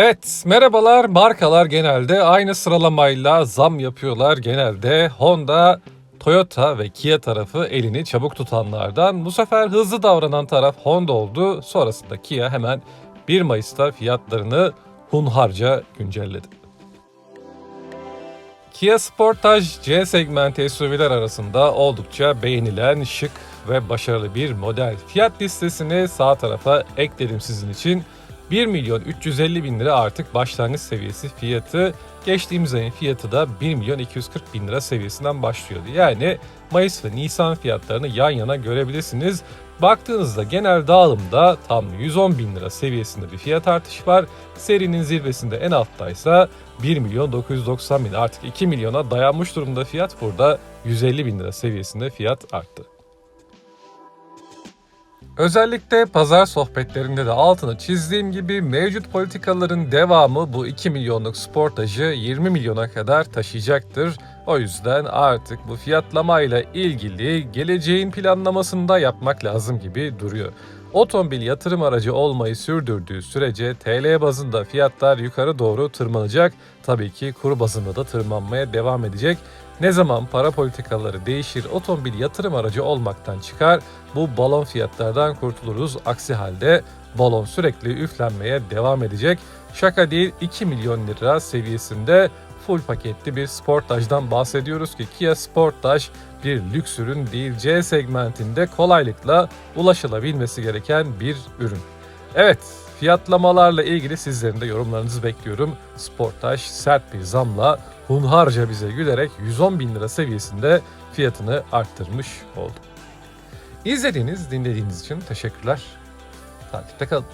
Evet, merhabalar. Markalar genelde aynı sıralamayla zam yapıyorlar. Genelde Honda, Toyota ve Kia tarafı elini çabuk tutanlardan. Bu sefer hızlı davranan taraf Honda oldu. Sonrasında Kia hemen 1 Mayıs'ta fiyatlarını hunharca güncelledi. Kia Sportage C segmenti SUV'ler arasında oldukça beğenilen, şık ve başarılı bir model. Fiyat listesini sağ tarafa ekledim sizin için. 1 milyon 350 bin lira artık başlangıç seviyesi fiyatı. Geçtiğimiz ayın fiyatı da 1 milyon 240 bin lira seviyesinden başlıyordu. Yani Mayıs ve Nisan fiyatlarını yan yana görebilirsiniz. Baktığınızda genel dağılımda tam 110 bin lira seviyesinde bir fiyat artışı var. Serinin zirvesinde en alttaysa 1 milyon 990 bin artık 2 milyona dayanmış durumda fiyat. Burada 150 bin lira seviyesinde fiyat arttı. Özellikle pazar sohbetlerinde de altını çizdiğim gibi mevcut politikaların devamı bu 2 milyonluk sportajı 20 milyona kadar taşıyacaktır. O yüzden artık bu fiyatlamayla ilgili geleceğin planlamasını da yapmak lazım gibi duruyor. Otomobil yatırım aracı olmayı sürdürdüğü sürece TL bazında fiyatlar yukarı doğru tırmanacak. Tabii ki kur bazında da tırmanmaya devam edecek. Ne zaman para politikaları değişir, otomobil yatırım aracı olmaktan çıkar, bu balon fiyatlardan kurtuluruz. Aksi halde balon sürekli üflenmeye devam edecek. Şaka değil 2 milyon lira seviyesinde full paketli bir Sportage'dan bahsediyoruz ki Kia Sportage bir lüks ürün değil C segmentinde kolaylıkla ulaşılabilmesi gereken bir ürün. Evet fiyatlamalarla ilgili sizlerin de yorumlarınızı bekliyorum. Sportage sert bir zamla hunharca bize gülerek 110 bin lira seviyesinde fiyatını arttırmış oldu. İzlediğiniz, dinlediğiniz için teşekkürler. Takipte kalın.